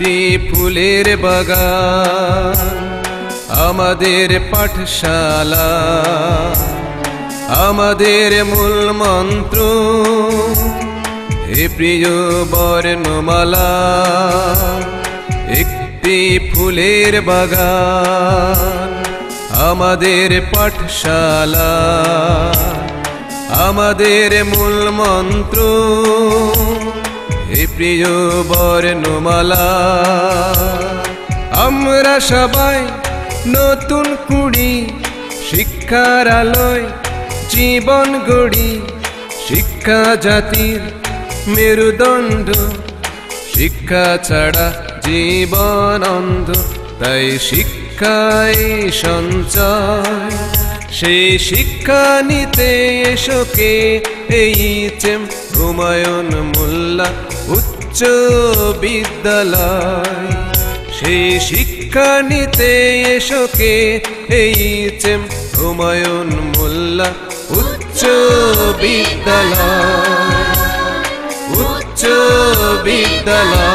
একটি ফুলের বাগান, আমাদের পাঠশালা, আমাদের মূল মন্ত্র, হে প্রিয় বর্ণমালা, একটি ফুলের বাগান, আমাদের পাঠশালা, আমাদের মূল মন্ত্র প্রিয় বর্ণমালা, আমরা সবাই নতুন কুড়ি, শিক্ষার আলোয় জীবন গড়ি, শিক্ষা জাতির মেরুদণ্ড, শিক্ষা ছাড়া জীবন অন্ধ, তাই শিক্ষাই সঞ্চয়। সেই শিক্ষা নিতে এসোকে এই চেম হুমায়ুন মোল্লা উচ্চ বিদ্যালয়। সেই শিক্ষা নিতে এসোকে এই চেম হুমায়ুন মোল্লা উচ্চ বিদ্যালয়। উচ্চ বিদ্যালয়।